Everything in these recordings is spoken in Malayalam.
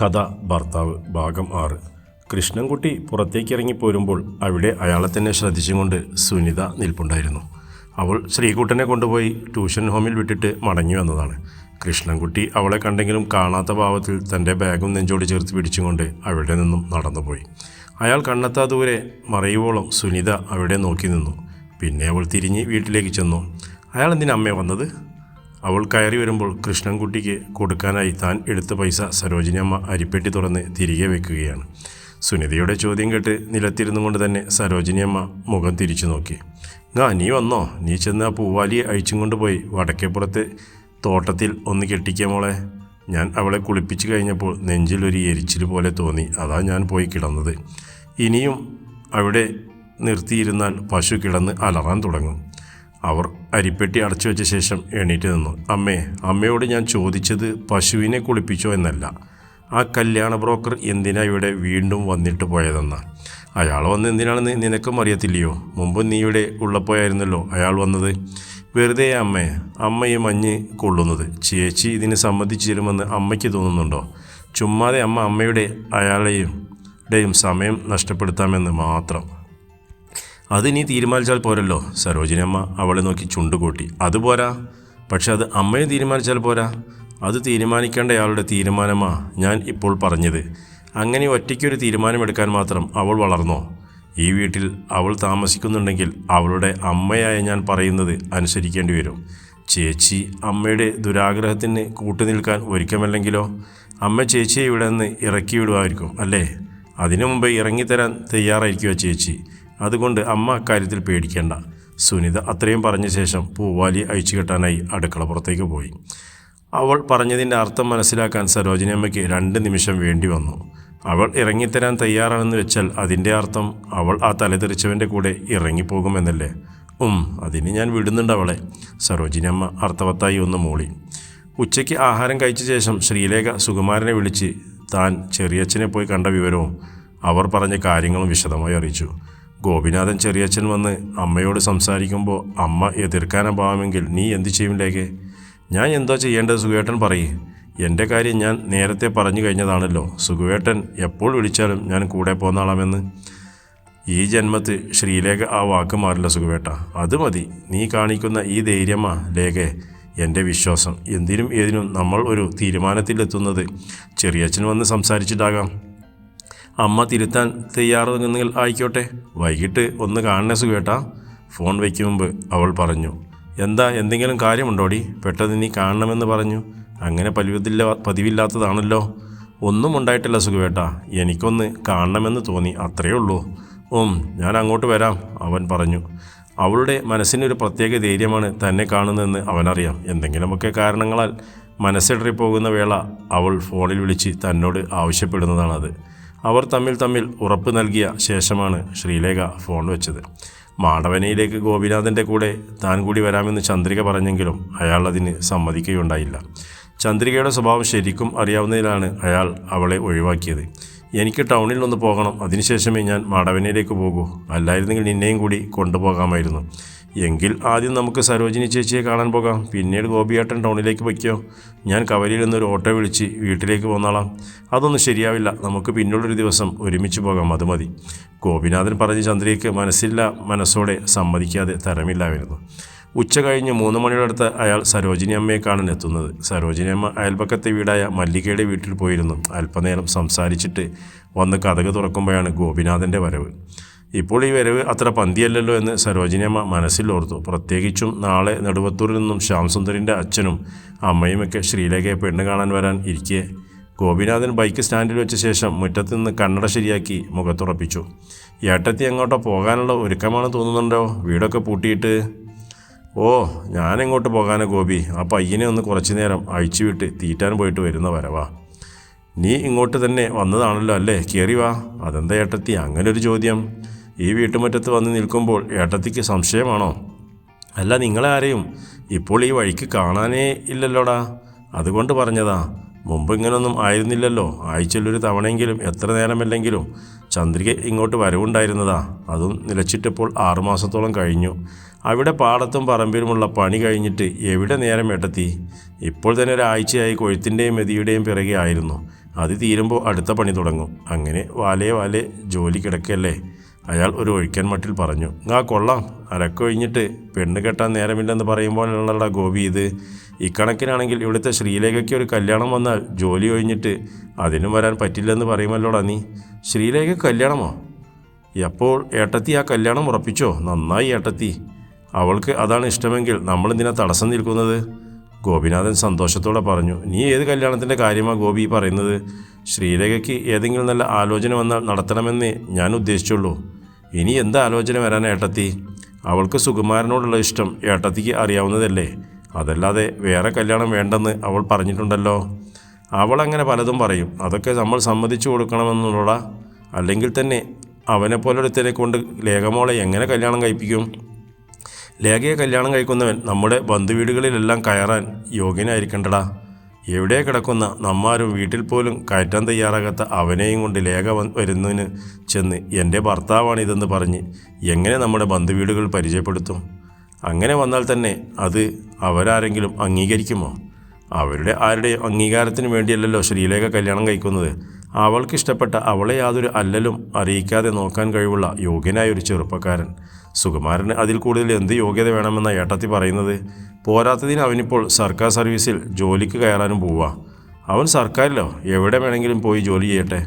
കഥ ഭർത്താവ് ഭാഗം ആറ്. കൃഷ്ണൻകുട്ടി പുറത്തേക്ക് ഇറങ്ങിപ്പോരുമ്പോൾ അവിടെ അയാളെ തന്നെ ശ്രദ്ധിച്ചുകൊണ്ട് സുനിത നിൽപ്പുണ്ടായിരുന്നു. അവൾ ശ്രീകുട്ടനെ കൊണ്ടുപോയി ട്യൂഷൻ ഹോമിൽ വിട്ടിട്ട് മടങ്ങി വന്നതാണ്. കൃഷ്ണൻകുട്ടി അവളെ കണ്ടെങ്കിലും കാണാത്ത ഭാവത്തിൽ തന്റെ ബാഗും നെഞ്ചോട് ചേർത്ത് പിടിച്ചുകൊണ്ട് അവിടെ നിന്നും നടന്നുപോയി. അയാൾ കണ്ണെത്താ ദൂരെ മറയുവോളം സുനിത അവിടെ നോക്കി നിന്നു. പിന്നെ അവൾ തിരിഞ്ഞ് വീട്ടിലേക്ക് ചെന്നു. അയാൾ എന്തിനാ അമ്മയെ വന്നത്? അവൾ കയറി വരുമ്പോൾ കൃഷ്ണൻകുട്ടിക്ക് കൊടുക്കാനായി താൻ എടുത്ത പൈസ സരോജിനിയമ്മ അരിപ്പെട്ടി തുറന്ന് തിരികെ വെക്കുകയാണ്. സുനിതയുടെ ചോദ്യം കേട്ട് നിലത്തിരുന്നു കൊണ്ട് തന്നെ സരോജിനിയമ്മ മുഖം തിരിച്ചു നോക്കി. ആ നീ വന്നോ? നീ ചെന്ന് ആ പൂവാലിയെ അഴിച്ചും കൊണ്ടുപോയി വടക്കേപ്പുറത്ത് തോട്ടത്തിൽ ഒന്ന് കെട്ടിക്കുക മോളെ. ഞാൻ അവളെ കുളിപ്പിച്ചു കഴിഞ്ഞപ്പോൾ നെഞ്ചിലൊരു എരിച്ചിൽ പോലെ തോന്നി. അതാ ഞാൻ പോയി കിടന്നത്. ഇനിയും അവിടെ നിർത്തിയിരുന്നാൽ പശു കിടന്ന് അലറാൻ തുടങ്ങും. അവർ അരിപ്പെട്ടി അടച്ചു വെച്ച ശേഷം എണീറ്റ് നിന്നു. അമ്മേ അമ്മയോട് ഞാൻ ചോദിച്ചത് പശുവിനെ കുളിപ്പിച്ചോ എന്നല്ല. ആ കല്യാണ ബ്രോക്കർ എന്തിനാ ഇവിടെ വീണ്ടും വന്നിട്ട് പോയതെന്ന? അയാൾ വന്ന് എന്തിനാണെന്ന് നിനക്കും അറിയത്തില്ലയോ? മുമ്പ് നീ ഇവിടെ ഉള്ളപ്പോയായിരുന്നല്ലോ അയാൾ വന്നത്. വെറുതെ അമ്മേ അമ്മ ഈ മഞ്ഞ് കൊള്ളുന്നത്. ചേച്ചി ഇതിന് സമ്മതിച്ചിരുമെന്ന് അമ്മയ്ക്ക് തോന്നുന്നുണ്ടോ? ചുമ്മാതെ അമ്മ അമ്മയുടെ അയാളെയും സമയം നഷ്ടപ്പെടുത്താമെന്ന് മാത്രം. അത് നീ തീരുമാനിച്ചാൽ പോരല്ലോ. സരോജിനി അമ്മ അവളെ നോക്കി ചുണ്ടുകൂട്ടി. അതുപോരാ പക്ഷെ അത് അമ്മയെ തീരുമാനിച്ചാൽ പോരാ. അത് തീരുമാനിക്കേണ്ടയാളുടെ തീരുമാനമാ ഞാൻ ഇപ്പോൾ പറഞ്ഞത്. അങ്ങനെ ഒറ്റയ്ക്കൊരു തീരുമാനമെടുക്കാൻ മാത്രം അവൾ വളർന്നോ? ഈ വീട്ടിൽ അവൾ താമസിക്കുന്നുണ്ടെങ്കിൽ അവളുടെ അമ്മയായ ഞാൻ പറയുന്നത് അനുസരിക്കേണ്ടി വരും. ചേച്ചി അമ്മയുടെ ദുരാഗ്രഹത്തിന് കൂട്ടുനിൽക്കാൻ ഒരുക്കമല്ലെങ്കിലോ? അമ്മ ചേച്ചിയെ ഇവിടെ നിന്ന് ഇറക്കി വിടുമായിരിക്കും അല്ലേ? അതിനു മുമ്പ് ഇറങ്ങിത്തരാൻ തയ്യാറായിരിക്കുമോ ചേച്ചി. അതുകൊണ്ട് അമ്മ അക്കാര്യത്തിൽ പേടിക്കേണ്ട. സുനിത അത്രയും പറഞ്ഞ ശേഷം പൂവാലി അയച്ചു കെട്ടാനായി അടുക്കള പുറത്തേക്ക് പോയി. അവൾ പറഞ്ഞതിന്റെ അർത്ഥം മനസ്സിലാക്കാൻ സരോജിനി അമ്മയ്ക്ക് രണ്ട് നിമിഷം വേണ്ടി വന്നു. അവൾ ഇറങ്ങിത്തരാൻ തയ്യാറാണെന്ന് വെച്ചാൽ അതിന്റെ അർത്ഥം അവൾ ആ തലതെറിച്ചവന്റെ കൂടെ ഇറങ്ങിപ്പോകുമെന്നല്ലേ. ഉം അതിന് ഞാൻ വിടുന്നുണ്ട് അവളെ. സരോജിനി അമ്മ അർത്ഥവത്തായി ഒന്ന് മൂളി. ഉച്ചയ്ക്ക് ആഹാരം കഴിച്ച ശേഷം ശ്രീലേഖ സുകുമാരനെ വിളിച്ച് താൻ ചെറിയച്ഛനെ പോയി കണ്ട വിവരവും അവർ പറഞ്ഞ കാര്യങ്ങളും വിശദമായി അറിയിച്ചു. ഗോപിനാഥൻ ചെറിയച്ഛൻ വന്ന് അമ്മയോട് സംസാരിക്കുമ്പോൾ അമ്മ എതിർക്കാനഭാവമെങ്കിൽ നീ എന്തു ചെയ്യും ഞാൻ എന്തോ ചെയ്യേണ്ടത് സുഖേട്ടൻ പറയേ. എന്റെ കാര്യം ഞാൻ നേരത്തെ പറഞ്ഞു കഴിഞ്ഞതാണല്ലോ. സുഖുവേട്ടൻ എപ്പോൾ വിളിച്ചാലും ഞാൻ കൂടെ പോന്നാളാമെന്ന്. ഈ ജന്മത്ത് ശ്രീലേഖ ആ വാക്ക് മാറില്ല സുഖവേട്ട അത് മതി. നീ കാണിക്കുന്ന ഈ ധൈര്യമാ ലേഖ. എന്റെ വിശ്വാസം. എന്തിനും ഏതിനും നമ്മൾ ഒരു തീരുമാനത്തിലെത്തുന്നത്. ചെറിയച്ഛൻ വന്ന് സംസാരിച്ചിട്ടാകാം. അമ്മ തിരുത്താൻ തയ്യാറെങ്കിൽ ആയിക്കോട്ടെ. വൈകിട്ട് ഒന്ന് കാണണേ സുഖേട്ടാ. ഫോൺ വയ്ക്കും മുമ്പ് അവൾ പറഞ്ഞു. എന്താ എന്തെങ്കിലും കാര്യമുണ്ടോടി? പെട്ടെന്ന് നീ കാണണമെന്ന് പറഞ്ഞു. അങ്ങനെ പതിവില്ല പതിവില്ലാത്തതാണല്ലോ. ഒന്നും ഉണ്ടായിട്ടില്ല സുഖവേട്ട എനിക്കൊന്ന് കാണണമെന്ന് തോന്നി അത്രയേ ഉള്ളൂ. ഓം ഞാൻ അങ്ങോട്ട് വരാം അവൻ പറഞ്ഞു. അവളുടെ മനസ്സിനൊരു പ്രത്യേക ധൈര്യമാണ് തന്നെ കാണുന്നതെന്ന് അവനറിയാം. എന്തെങ്കിലുമൊക്കെ കാരണങ്ങളാൽ മനസ്സിടറിപ്പോകുന്ന വേള അവൾ ഫോണിൽ വിളിച്ച് തന്നോട് ആവശ്യപ്പെടുന്നതാണത്. അവർ തമ്മിൽ തമ്മിൽ ഉറപ്പ് നൽകിയ ശേഷമാണ് ശ്രീലേഖ ഫോൺ വെച്ചത്. മാടവനയിലേക്ക് ഗോപിനാഥന്റെ കൂടെ താൻ കൂടി വരാമെന്ന് ചന്ദ്രിക പറഞ്ഞെങ്കിലും അയാൾ അതിന് സമ്മതിക്കുകയുണ്ടായില്ല. ചന്ദ്രികയുടെ സ്വഭാവം ശരിക്കും അറിയാവുന്നതിലാണ് അയാൾ അവളെ ഒഴിവാക്കിയത്. എനിക്ക് ടൗണിൽ ഒന്ന് പോകണം. അതിനുശേഷമേ ഞാൻ മാടവനയിലേക്ക് പോകൂ. അല്ലായിരുന്നെങ്കിൽ നിന്നെയും കൂടി കൊണ്ടുപോകാമായിരുന്നു. എങ്കിൽ ആദ്യം നമുക്ക് സരോജിനി ചേച്ചിയെ കാണാൻ പോകാം. പിന്നീട് ഗോപിയേട്ടൻ ടൗണിലേക്ക് വയ്ക്കോ ഞാൻ കവലിയിൽ നിന്ന് ഒരു ഓട്ടോ വിളിച്ച് വീട്ടിലേക്ക് പോന്നോളാം. അതൊന്നും ശരിയാവില്ല. നമുക്ക് പിന്നീടൊരു ദിവസം ഒരുമിച്ച് പോകാം. അത് മതി. ഗോപിനാഥൻ പറഞ്ഞ് ചന്ദ്രയ്ക്ക് മനസ്സില്ല മനസ്സോടെ സമ്മതിക്കാതെ തരമില്ലായിരുന്നു. ഉച്ച കഴിഞ്ഞ് മൂന്ന് മണിയുടെ അടുത്ത് അയാൾ സരോജിനി അമ്മയെ കാണാൻ എത്തുന്നത്. സരോജിനി അമ്മ അയൽപക്കത്തെ വീടായ മല്ലികയുടെ വീട്ടിൽ പോയിരുന്നു. അല്പനേരം സംസാരിച്ചിട്ട് വന്ന് കഥക് തുറക്കുമ്പോഴാണ് ഗോപിനാഥന്റെ വരവ്. ഇപ്പോൾ ഈ വരവ് അത്ര പന്തിയല്ലല്ലോ എന്ന് സരോജിനി അമ്മ മനസ്സിൽ ഓർത്തു. പ്രത്യേകിച്ചും നാളെ നെടുവത്തൂരിൽ നിന്നും ശ്യാംസുന്ദരിന്റെ അച്ഛനും അമ്മയുമൊക്കെ ശ്രീലേഖയെ പെണ്ണ് കാണാൻ വരാൻ ഇരിക്കെ. ഗോപിനാഥൻ ബൈക്ക് സ്റ്റാൻഡിൽ വെച്ച ശേഷം മുറ്റത്ത് നിന്ന് കണ്ണട ശരിയാക്കി മുഖത്തുറപ്പിച്ചു. ഏട്ടത്തി എങ്ങോട്ടോ പോകാനുള്ള ഒരുക്കമാണ് തോന്നുന്നുണ്ടോ? വീടൊക്കെ പൂട്ടിയിട്ട് ഓ ഞാനെങ്ങോട്ട് പോകാനാ ഗോപി? ആ പയ്യനെ ഒന്ന് കുറച്ചു നേരം അഴിച്ചു വിട്ട് തീറ്റാൻ പോയിട്ട് വരുന്ന വരവാ. നീ ഇങ്ങോട്ട് തന്നെ വന്നതാണല്ലോ അല്ലേ? കയറി വാ. അതെന്താ ഏട്ടത്തി? അങ്ങനൊരു ചോദ്യം. ഈ വീട്ടുമുറ്റത്ത് വന്ന് നിൽക്കുമ്പോൾ ഏട്ടത്തിക്ക് സംശയമാണോ? അല്ല നിങ്ങളെ ആരെയും ഇപ്പോൾ ഈ വഴിക്ക് കാണാനേ ഇല്ലല്ലോടാ. അതുകൊണ്ട് പറഞ്ഞതാ. മുമ്പ് ഇങ്ങനൊന്നും ആയിരുന്നില്ലല്ലോ. ആഴ്ചയിലൊരു തവണയെങ്കിലും എത്ര നേരമല്ലെങ്കിലും ചന്ദ്രിക ഇങ്ങോട്ട് വരവുണ്ടായിരുന്നതാ. അതും നിലച്ചിട്ടിപ്പോൾ ആറുമാസത്തോളം കഴിഞ്ഞു. അവിടെ പാടത്തും പറമ്പിലുമുള്ള പണി കഴിഞ്ഞിട്ട് എവിടെ നേരം എട്ടെത്തി? ഇപ്പോൾ തന്നെ ഒരാഴ്ചയായി കൊഴുത്തിന്റെയും മെതിയുടെയും പിറകെ ആയിരുന്നു. അത് തീരുമ്പോൾ അടുത്ത പണി തുടങ്ങും. അങ്ങനെ വാലേ വാലേ ജോലി കിടക്കല്ലേ അയാൾ ഒരു ഒഴിക്കൻ മട്ടിൽ പറഞ്ഞു ആ കൊള്ളാം. അരക്കൊഴിഞ്ഞിട്ട് പെണ്ണ് കെട്ടാൻ നേരമില്ലെന്ന് പറയുമ്പോഴുള്ള ഗോപി ഇത്. ഇക്കണക്കിനാണെങ്കിൽ ഇവിടുത്തെ ശ്രീലേഖയ്ക്ക് ഒരു കല്യാണം വന്നാൽ ജോലി ഒഴിഞ്ഞിട്ട് അതിനും വരാൻ പറ്റില്ലെന്ന് പറയുമല്ലോടാ നീ. ശ്രീലേഖ കല്യാണമോ? എപ്പോൾ ഏട്ടത്തി ആ കല്യാണം ഉറപ്പിച്ചോ? നന്നായി ഏട്ടത്തി. അവൾക്ക് അതാണ് ഇഷ്ടമെങ്കിൽ നമ്മൾ എന്തിനാ തടസ്സം നിൽക്കുന്നത്. ഗോപിനാഥൻ സന്തോഷത്തോടെ പറഞ്ഞു നീ ഏത് കല്യാണത്തിന്റെ കാര്യമാണ് ഗോപി പറയുന്നത്? ശ്രീരേഖയ്ക്ക് ഏതെങ്കിലും നല്ല ആലോചന വന്നാൽ നടത്തണമെന്നേ ഞാൻ ഉദ്ദേശിച്ചുള്ളൂ. ഇനി എന്ത് ആലോചന വരാൻ ഏട്ടത്തി? അവൾക്ക് സുകുമാരനോടുള്ള ഇഷ്ടം ഏട്ടത്തിക്ക് അറിയാവുന്നതല്ലേ. അതല്ലാതെ വേറെ കല്യാണം വേണ്ടെന്ന് അവൾ പറഞ്ഞിട്ടുണ്ടല്ലോ. അവൾ അങ്ങനെ പലതും പറയും. അതൊക്കെ നമ്മൾ സമ്മതിച്ചു കൊടുക്കണമെന്നുള്ള അല്ലെങ്കിൽ തന്നെ അവനെ പോലൊരുത്തനെ കൊണ്ട് ലേഖമോളെ എങ്ങനെ കല്യാണം കഴിപ്പിക്കും? ലേഖയെ കല്യാണം കഴിക്കുന്നവൻ നമ്മുടെ ബന്ധുവീടുകളിലെല്ലാം കയറാൻ യോഗ്യനായിരിക്കണ്ടടാ. എവിടെ കിടക്കുന്ന നമ്മാരും വീട്ടിൽ പോലും കയറ്റാൻ തയ്യാറാകാത്ത അവനെയും കൊണ്ട് ലേഖ വരുന്നതിന് ചെന്ന് എന്റെ ഭർത്താവാണിതെന്ന് പറഞ്ഞ് എങ്ങനെ നമ്മുടെ ബന്ധുവീടുകൾ പരിചയപ്പെടുത്തും? അങ്ങനെ വന്നാൽ തന്നെ അത് അവരാരെങ്കിലും അംഗീകരിക്കുമോ? അവരുടെ ആരുടെയും അംഗീകാരത്തിന് വേണ്ടിയല്ലല്ലോ ശ്രീലേഖ കല്യാണം കഴിക്കുന്നത്. അവൾക്കിഷ്ടപ്പെട്ട അവളെ യാതൊരു അല്ലലും അറിയിക്കാതെ നോക്കാൻ കഴിവുള്ള യോഗ്യനായ ഒരു ചെറുപ്പക്കാരൻ. സുകുമാരന് അതിൽ കൂടുതൽ എന്ത് യോഗ്യത വേണമെന്ന ഏട്ടത്തി പറയുന്നത്? പോരാത്തതിന് അവനിപ്പോൾ സർക്കാർ സർവീസിൽ ജോലിക്ക് കയറാനും പോവുക അവൻ സർക്കാരിലോ? എവിടെ വേണമെങ്കിലും പോയി ജോലി ചെയ്യട്ടെ.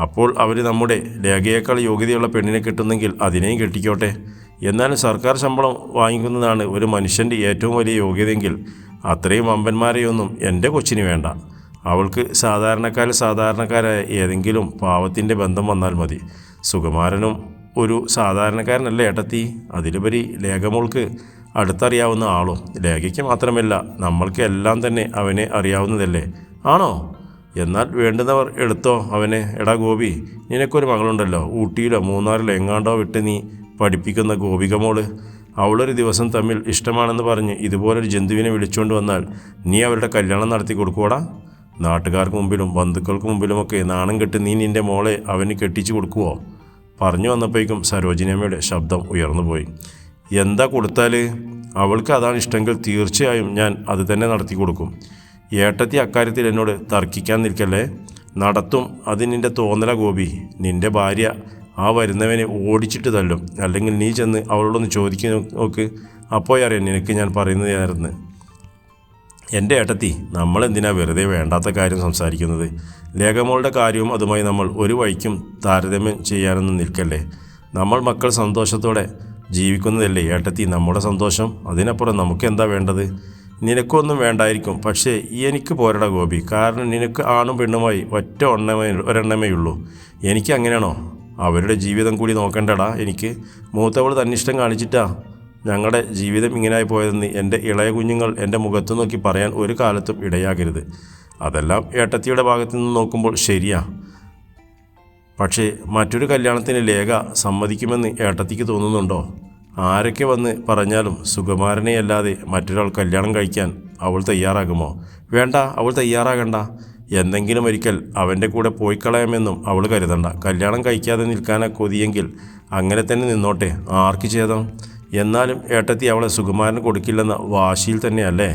അപ്പോൾ അവർ നമ്മുടെ രേഖയേക്കാൾ യോഗ്യതയുള്ള പെണ്ണിനെ കിട്ടുന്നെങ്കിൽ അതിനെയും കെട്ടിക്കോട്ടെ. എന്നാലും സർക്കാർ ശമ്പളം വാങ്ങിക്കുന്നതാണ് ഒരു മനുഷ്യന്റെ ഏറ്റവും വലിയ യോഗ്യതയെങ്കിൽ അത്രയും അമ്പന്മാരെയൊന്നും എന്റെ കൊച്ചിന് വേണ്ട. അവൾക്ക് സാധാരണക്കാരിൽ സാധാരണക്കാരായ ഏതെങ്കിലും പാവത്തിന്റെ ബന്ധം വന്നാൽ മതി. സുകുമാരനും ഒരു സാധാരണക്കാരനല്ല ഏട്ടത്തി? അതിലുപരി ലേഖമോൾക്ക് അടുത്തറിയാവുന്ന ആളോ ലേഖയ്ക്ക് മാത്രമല്ല നമ്മൾക്ക് എല്ലാം തന്നെ അവനെ അറിയാവുന്നതല്ലേ? ആണോ? എന്നാൽ വേണ്ടുന്നവർ എടുത്തോ അവനെ? എടാ ഗോപി നിനക്കൊരു മകളുണ്ടല്ലോ. ഊട്ടിയിലോ മൂന്നാറിലോ എങ്ങാണ്ടോ വിട്ട് നീ പഠിപ്പിക്കുന്ന ഗോപികമോൾ. അവളൊരു ദിവസം തമ്മിൽ ഇഷ്ടമാണെന്ന് പറഞ്ഞ് ഇതുപോലൊരു ജന്തുവിനെ വിളിച്ചുകൊണ്ട് വന്നാൽ നീ അവരുടെ കല്യാണം നടത്തി കൊടുക്കൂടാ നാട്ടുകാർക്ക് മുമ്പിലും ബന്ധുക്കൾക്ക് മുമ്പിലുമൊക്കെ നാണം കെട്ട് നീ നിന്റെ മോളെ അവന് കെട്ടിച്ചു കൊടുക്കുവോ? പറഞ്ഞു വന്നപ്പോഴേക്കും സരോജിനിയമ്മയുടെ ശബ്ദം ഉയർന്നുപോയി എന്താ കൊടുത്താൽ അവൾക്ക് അതാണ് ഇഷ്ടമെങ്കിൽ തീർച്ചയായും ഞാൻ അത് തന്നെ നടത്തി കൊടുക്കും. ഏട്ടത്തി അക്കാര്യത്തിൽ എന്നോട് തർക്കിക്കാൻ നിൽക്കല്ലേ? നടത്തും. അത് നിന്റെ തോന്നല ഗോപി. നിന്റെ ഭാര്യ ആ വരുന്നവനെ ഓടിച്ചിട്ട് തല്ലും. അല്ലെങ്കിൽ നീ ചെന്ന് അവളോടൊന്ന് ചോദിക്കുന്ന നോക്ക്. അപ്പോഴറിയാം നിനക്ക് ഞാൻ പറയുന്നതായിരുന്നു എന്റെ ഏട്ടത്തി നമ്മൾ എന്തിനാ വെറുതെ വേണ്ടാത്ത കാര്യം സംസാരിക്കുന്നത്? ലേഖമോളുടെ കാര്യവും അതുമായി നമ്മൾ ഒരു വഴിക്കും താരതമ്യം ചെയ്യാനൊന്നും നിൽക്കല്ലേ? നമ്മൾ മക്കൾ സന്തോഷത്തോടെ ജീവിക്കുന്നതല്ലേ ഏട്ടത്തി? നമ്മുടെ സന്തോഷം അതിനപ്പുറം നമുക്ക് എന്താ വേണ്ടത്? നിനക്കൊന്നും വേണ്ടായിരിക്കും പക്ഷേ എനിക്ക് പോരട ഗോപി. കാരണം നിനക്ക് ആണും പെണ്ണുമായി ഒറ്റ ഒണ്ണമേ ഒരെണ്ണമേ ഉള്ളൂ. എനിക്ക് അങ്ങനെയാണോ? അവരുടെ ജീവിതം കൂടി നോക്കണ്ടടാ എനിക്ക്. മൂത്തവൾ തന്നിഷ്ടം കാണിച്ചിട്ടാ ഞങ്ങളുടെ ജീവിതം ഇങ്ങനെയായി പോയതെന്ന് എന്റെ ഇളയ കുഞ്ഞുങ്ങൾ എന്റെ മുഖത്ത് നോക്കി പറയാൻ ഒരു കാലത്തും ഇടയാകരുത്. അതെല്ലാം ഏട്ടത്തിയുടെ ഭാഗത്തു നിന്ന് നോക്കുമ്പോൾ ശരിയാ. പക്ഷേ മറ്റൊരു കല്യാണത്തിന് ലേഖ സമ്മതിക്കുമെന്ന് ഏട്ടത്തിക്ക് തോന്നുന്നുണ്ടോ? ആരൊക്കെ വന്ന് പറഞ്ഞാലും സുകുമാരനെയല്ലാതെ മറ്റൊരാൾ കല്യാണം കഴിക്കാൻ അവൾ തയ്യാറാകുമോ? വേണ്ട അവൾ തയ്യാറാകണ്ട. എന്തെങ്കിലും ഒരിക്കൽ അവന്റെ കൂടെ പോയി കളയാമെന്നും അവൾ കരുതണ്ട. കല്യാണം കഴിക്കാതെ നിൽക്കാനാ കൊതിയെങ്കിൽ അങ്ങനെ തന്നെ നിന്നോട്ടെ. ആർക്ക് ഛേദം? എന്നാലും ഏട്ടത്തി അവളെ സുകുമാരന് കൊടുക്കില്ലെന്ന വാശിയിൽ തന്നെയല്ലേ?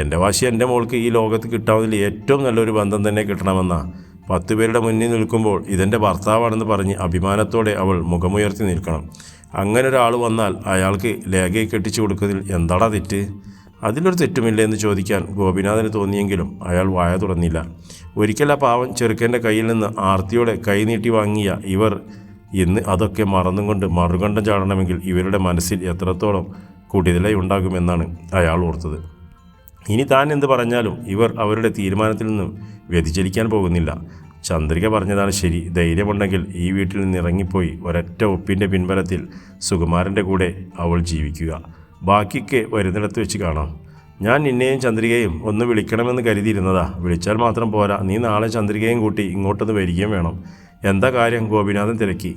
എന്റെ വാശി എന്റെ മോൾക്ക് ഈ ലോകത്ത് കിട്ടാവുന്നതിൽ ഏറ്റവും നല്ലൊരു ബന്ധം തന്നെ കിട്ടണമെന്ന. പത്ത് പേരുടെ മുന്നിൽ നിൽക്കുമ്പോൾ ഇതെന്റെ ഭർത്താവാണെന്ന് പറഞ്ഞ് അഭിമാനത്തോടെ അവൾ മുഖമുയർത്തി നിൽക്കണം. അങ്ങനെ ഒരാൾ വന്നാൽ അയാൾക്ക് ലേഖയെ കെട്ടിച്ചു കൊടുക്കുന്നതിൽ എന്താടാ തെറ്റ്? അതിലൊരു തെറ്റുമില്ല എന്ന് ചോദിക്കാൻ ഗോപിനാഥന് തോന്നിയെങ്കിലും അയാൾ വായ തുറന്നില്ല. ഒരിക്കൽ ആ പാവം ചെറുക്കന്റെ കയ്യിൽ നിന്ന് ആർത്തിയോടെ കൈ നീട്ടി വാങ്ങിയ ഇവർ ഇന്ന് അതൊക്കെ മറന്നുകൊണ്ട് മറുകണ്ഠം ചാടണമെങ്കിൽ ഇവരുടെ മനസ്സിൽ എത്രത്തോളം കുടിതലയുണ്ടാകുമെന്നാണ് അയാൾ ഓർത്തത്. ഇനി താൻ എന്ത് പറഞ്ഞാലും ഇവർ അവരുടെ തീരുമാനത്തിൽ നിന്നും വ്യതിചലിക്കാൻ പോകുന്നില്ല. ചന്ദ്രിക പറഞ്ഞതാണ് ശരി. ധൈര്യമുണ്ടെങ്കിൽ ഈ വീട്ടിൽ നിന്ന് ഇറങ്ങിപ്പോയി ഒരൊറ്റ ഒപ്പിന്റെ പിൻബലത്തിൽ സുകുമാരന്റെ കൂടെ അവൾ ജീവിക്കുക. ബാക്കിക്ക് വരുന്നിടത്ത് വെച്ച് കാണാം. ഞാൻ നിന്നെയും ചന്ദ്രികയും ഒന്ന് വിളിക്കണമെന്ന് കരുതിയിരുന്നതാ. വിളിച്ചാൽ മാത്രം പോരാ. നീ നാളെ ചന്ദ്രികയും കൂട്ടി ഇങ്ങോട്ടൊന്ന് വരികയും വേണം. എന്താ കാര്യം? ഗോപിനാഥൻ തിരക്കി.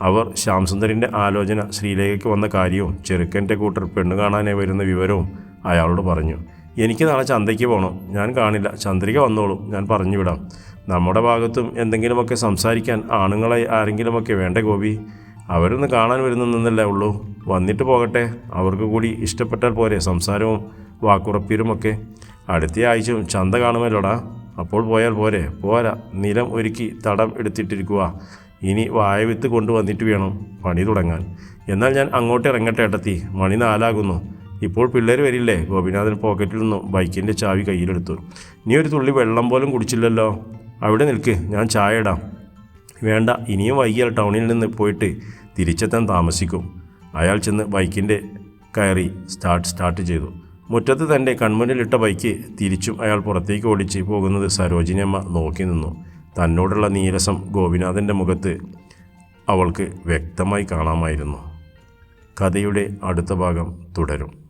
അവർ ശ്യാംസുന്ദരിന്റെ ആലോചന ശ്രീലേഖയ്ക്ക് വന്ന കാര്യവും ചെറുക്കന്റെ കൂട്ടർ പെണ്ണു കാണാനായി വരുന്ന വിവരവും അയാളോട് പറഞ്ഞു. എനിക്ക് നാളെ ചന്തയ്ക്ക് പോകണം ഞാൻ കാണില്ല. ചന്ദ്രിക വന്നോളും. ഞാൻ പറഞ്ഞു വിടാം നമ്മുടെ ഭാഗത്തും എന്തെങ്കിലുമൊക്കെ സംസാരിക്കാൻ ആണുങ്ങളെ ആരെങ്കിലുമൊക്കെ വേണ്ടേ ഗോപി? അവരൊന്ന് കാണാൻ വരുന്നെന്നല്ലേ ഉള്ളൂ. വന്നിട്ട് പോകട്ടെ. അവർക്ക് കൂടി ഇഷ്ടപ്പെട്ടാൽ പോരെ. സംസാരവും വാക്കുറപ്പീരുമൊക്കെ അടുത്ത ആഴ്ചയും ചന്ത കാണുമല്ലോടാ. അപ്പോൾ പോയാൽ പോരെ. പോരാ. നിലം ഒരുക്കി തടം എടുത്തിട്ടിരിക്കുക. ഇനി വായവിത്ത് കൊണ്ടുവന്നിട്ട് വേണം പണി തുടങ്ങാൻ. എന്നാൽ ഞാൻ അങ്ങോട്ട് ഇറങ്ങട്ടെ ഏട്ടത്തി. മണി നാലാകുന്നു. ഇപ്പോൾ പിള്ളേർ വരില്ലേ? ഗോപിനാഥൻ പോക്കറ്റിൽ നിന്നും ബൈക്കിന്റെ ചാവി കയ്യിലെടുത്തു. നീ ഒരു തുള്ളി വെള്ളം പോലും കുടിച്ചില്ലല്ലോ. അവിടെ നിൽക്ക്. ഞാൻ ചായ ഇടാം. വേണ്ട. ഇനിയും വൈകിയാൽ ടൗണിൽ നിന്ന് പോയിട്ട് തിരിച്ചെത്താൻ താമസിക്കും. അയാൾ ചെന്ന് ബൈക്കിന്റെ കയറി സ്റ്റാർട്ട് സ്റ്റാർട്ട് ചെയ്തു. മുറ്റത്ത് തന്റെ കൺമുന്നിലിട്ട ബൈക്ക് തിരിച്ചും അയാൾ പുറത്തേക്ക് ഓടിച്ച് പോകുന്നത് സരോജിനിയമ്മ നോക്കി നിന്നു. തന്നോടുള്ള നീരസം ഗോപിനാഥന്റെ മുഖത്ത് അവൾക്ക് വ്യക്തമായി കാണാമായിരുന്നു. കഥയുടെ അടുത്ത ഭാഗം തുടരും.